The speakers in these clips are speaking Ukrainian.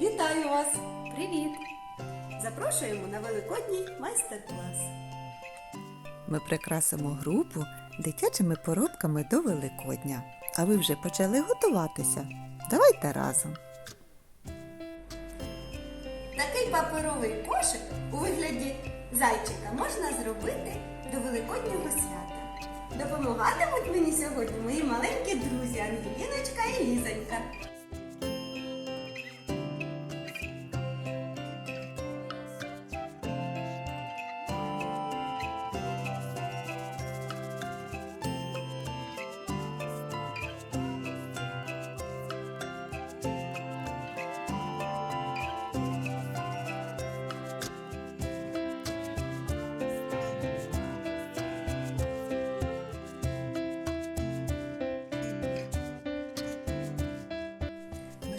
Вітаю вас! Привіт! Запрошуємо на великодній майстер-клас. Ми прикрасимо групу дитячими поробками до Великодня. А ви вже почали готуватися? Давайте разом. Такий паперовий кошик у вигляді зайчика можна зробити до великоднього свята. Допомагатимуть мені сьогодні мої маленькі друзі Ангеліночка і Лізонька.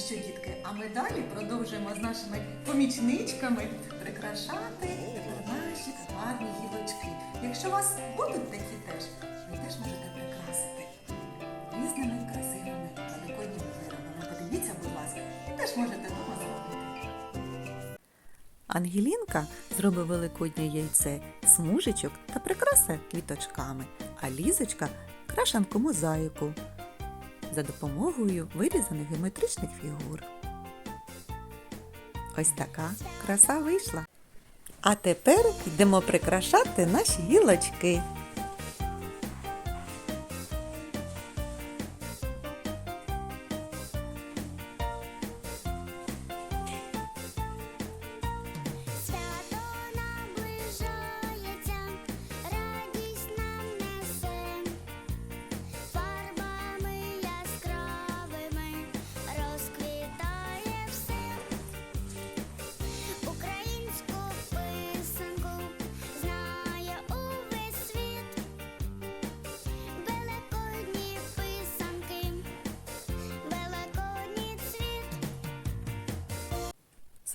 Що, дітки, а ми далі продовжуємо з нашими помічничками прикрашати наші гарні гілочки. Якщо у вас будуть такі теж, ви теж можете прикрасити різними красивими великодніми виробами. Подивіться, будь ласка, теж можете вдома зробити. Ангелінка зробить великоднє яйце з мужичок та прикрасе квіточками, а лізочка крашанку мозаїку за допомогою вирізаних геометричних фігур. Ось така краса вийшла. А тепер йдемо прикрашати наші гілочки.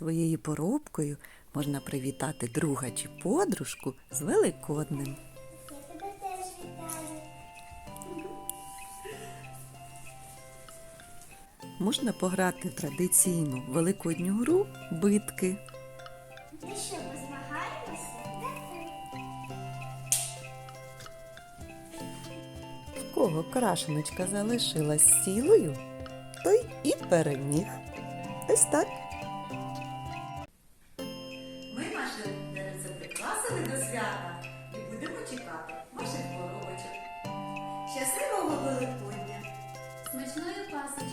Своєю поробкою можна привітати друга чи подружку з Великодним. Можна пограти в традиційну великодню гру битки. Ну що, ми змагаємося? В кого крашеночка залишилась цілою, той і переміг. Ось так. свята і будемо чекати ваших коробочок. Щасливого Великодня! Смачної пасочки!